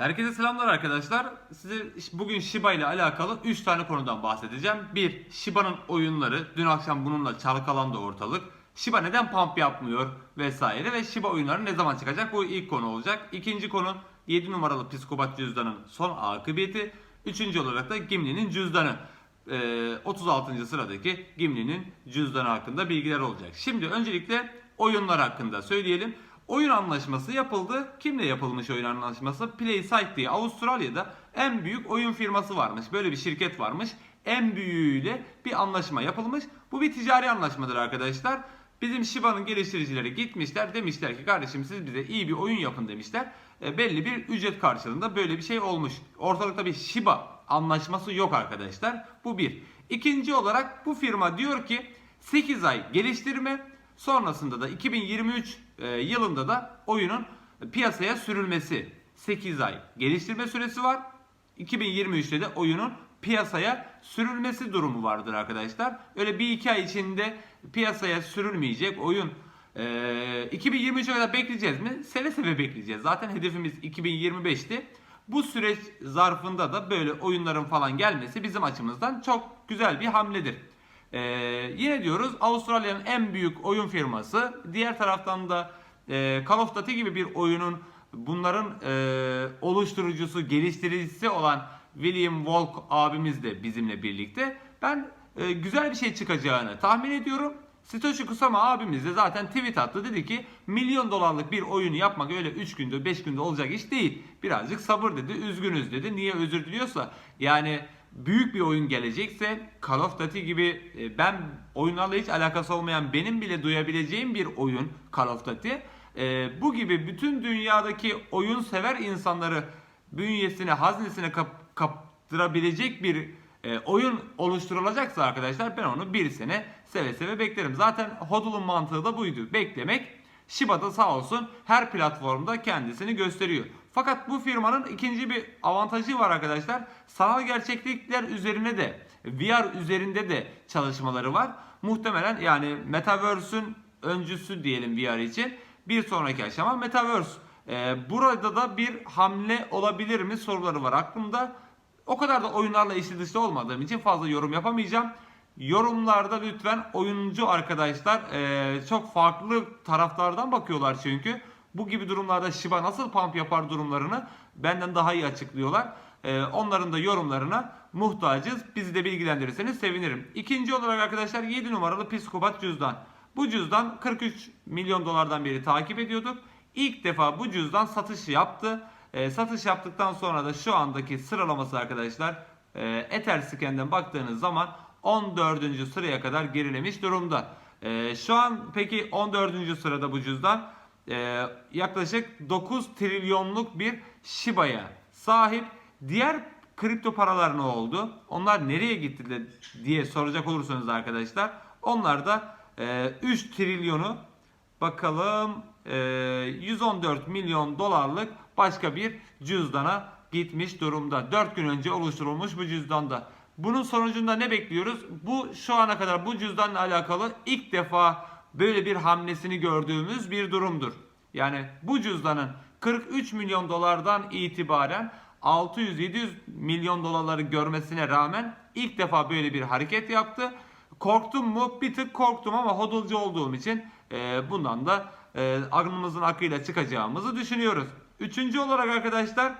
Herkese selamlar arkadaşlar. Size bugün Shiba ile alakalı 3 tane konudan bahsedeceğim. 1. Shiba'nın oyunları. Dün akşam bununla çalkalandı ortalık. Shiba neden pump yapmıyor vesaire ve Shiba oyunları ne zaman çıkacak? Bu ilk konu olacak. İkinci konu 7 numaralı psikopat cüzdanın son akıbeti. Üçüncü olarak da Gimli'nin cüzdanı. Ee, 36. sıradaki Gimli'nin cüzdanı hakkında bilgiler olacak. Şimdi öncelikle oyunlar hakkında söyleyelim. Oyun anlaşması yapıldı. Kimle yapılmış oyun anlaşması? PlaySite diye Avustralya'da en büyük oyun firması varmış. Böyle bir şirket varmış. En büyüğüyle bir anlaşma yapılmış. Bu bir ticari anlaşmadır arkadaşlar. Bizim Shiba'nın geliştiricileri gitmişler demişler ki kardeşim siz bize iyi bir oyun yapın demişler. E, belli bir ücret karşılığında böyle bir şey olmuş. Ortalıkta bir Shiba anlaşması yok arkadaşlar. Bu bir. İkinci olarak bu firma diyor ki 8 ay geliştirme sonrasında da 2023 e, yılında da oyunun piyasaya sürülmesi 8 ay geliştirme süresi var. 2023'te de oyunun piyasaya sürülmesi durumu vardır arkadaşlar. Öyle bir iki ay içinde piyasaya sürülmeyecek oyun e, 2023'e kadar bekleyeceğiz mi? Seve seve bekleyeceğiz. Zaten hedefimiz 2025'ti. Bu süreç zarfında da böyle oyunların falan gelmesi bizim açımızdan çok güzel bir hamledir. Ee, yine diyoruz Avustralya'nın en büyük oyun firması. Diğer taraftan da e, Call of Duty gibi bir oyunun bunların e, oluşturucusu, geliştiricisi olan William Walk abimiz de bizimle birlikte. Ben e, güzel bir şey çıkacağını tahmin ediyorum. Satoshi Kusama abimiz de zaten tweet attı dedi ki milyon dolarlık bir oyunu yapmak öyle 3 günde 5 günde olacak iş değil. Birazcık sabır dedi üzgünüz dedi. Niye özür diliyorsa yani büyük bir oyun gelecekse Call of Duty gibi e, ben oyunlarla hiç alakası olmayan benim bile duyabileceğim bir oyun Call of Duty. E, bu gibi bütün dünyadaki oyun sever insanları bünyesine haznesine kap, kaptırabilecek bir e, oyun oluşturulacaksa arkadaşlar ben onu bir sene seve seve beklerim. Zaten HODL'un mantığı da buydu. Beklemek. Shiba da sağ olsun her platformda kendisini gösteriyor. Fakat bu firmanın ikinci bir avantajı var arkadaşlar. Sanal gerçeklikler üzerine de VR üzerinde de çalışmaları var. Muhtemelen yani Metaverse'ün öncüsü diyelim VR için. Bir sonraki aşama Metaverse. Ee, burada da bir hamle olabilir mi soruları var aklımda. O kadar da oyunlarla işi dışta olmadığım için fazla yorum yapamayacağım. Yorumlarda lütfen oyuncu arkadaşlar eee, çok farklı taraflardan bakıyorlar çünkü. Bu gibi durumlarda Shiba nasıl pump yapar durumlarını benden daha iyi açıklıyorlar. Eee, onların da yorumlarına muhtacız. Bizi de bilgilendirirseniz sevinirim. İkinci olarak arkadaşlar 7 numaralı psikopat cüzdan. Bu cüzdan 43 milyon dolardan beri takip ediyorduk. İlk defa bu cüzdan satış yaptı. E, satış yaptıktan sonra da şu andaki sıralaması arkadaşlar e, Etherscan'den baktığınız zaman 14. sıraya kadar gerilemiş durumda. E, şu an peki 14. sırada bu cüzdan e, yaklaşık 9 trilyonluk bir Shiba'ya sahip. Diğer kripto paralar ne oldu? Onlar nereye gitti diye soracak olursanız arkadaşlar. Onlar da e, 3 trilyonu bakalım e, 114 milyon dolarlık başka bir cüzdana gitmiş durumda. 4 gün önce oluşturulmuş bu cüzdanda. Bunun sonucunda ne bekliyoruz? Bu şu ana kadar bu cüzdanla alakalı ilk defa böyle bir hamlesini gördüğümüz bir durumdur. Yani bu cüzdanın 43 milyon dolardan itibaren 600-700 milyon dolarları görmesine rağmen ilk defa böyle bir hareket yaptı. Korktum mu? Bir tık korktum ama hodulcu olduğum için e, bundan da e, aklımızın akıyla çıkacağımızı düşünüyoruz. Üçüncü olarak arkadaşlar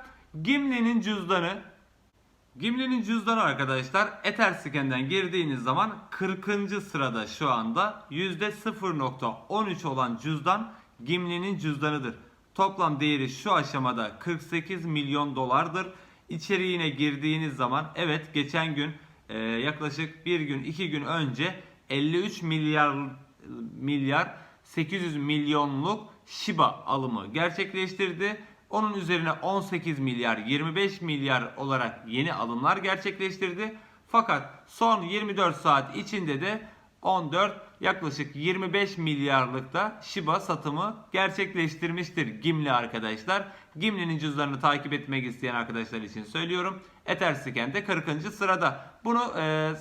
Gimli'nin cüzdanı. Gimli'nin cüzdanı arkadaşlar Etherscan'den girdiğiniz zaman 40. sırada şu anda %0.13 olan cüzdan Gimli'nin cüzdanıdır. Toplam değeri şu aşamada 48 milyon dolardır. İçeriğine girdiğiniz zaman evet geçen gün e, yaklaşık bir gün iki gün önce 53 milyar milyar 800 milyonluk Shiba alımı gerçekleştirdi. Onun üzerine 18 milyar 25 milyar olarak yeni alımlar gerçekleştirdi. Fakat son 24 saat içinde de 14 yaklaşık 25 milyarlık da Shiba satımı gerçekleştirmiştir Gimli arkadaşlar. Gimli'nin cüzdanını takip etmek isteyen arkadaşlar için söylüyorum. Etherscan'de 40. sırada. Bunu e,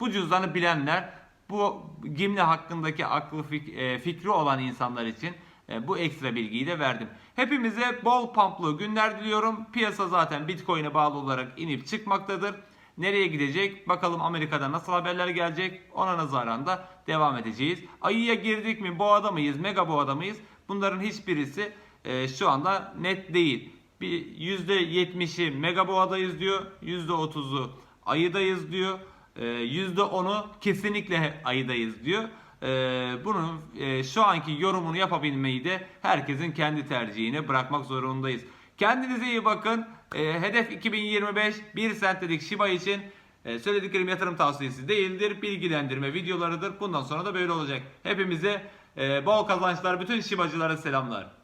bu cüzdanı bilenler bu Gimli hakkındaki aklı e, fikri olan insanlar için e, bu ekstra bilgiyi de verdim. Hepimize bol pumplu günler diliyorum. Piyasa zaten Bitcoin'e bağlı olarak inip çıkmaktadır. Nereye gidecek? Bakalım Amerika'da nasıl haberler gelecek? Ona nazaran da devam edeceğiz. Ayıya girdik mi? Boğada mıyız? Mega boğada mıyız? Bunların hiçbirisi e, şu anda net değil. Bir %70'i mega boğadayız diyor. %30'u ayıdayız diyor. E, %10'u kesinlikle ayıdayız diyor. E, bunun e, şu anki yorumunu yapabilmeyi de herkesin kendi tercihine bırakmak zorundayız. Kendinize iyi bakın. E, hedef 2025 1 sentlik Shiba için söylediklerim yatırım tavsiyesi değildir. Bilgilendirme videolarıdır. Bundan sonra da böyle olacak. Hepimize e, bol kazançlar. Bütün Shibacılara selamlar.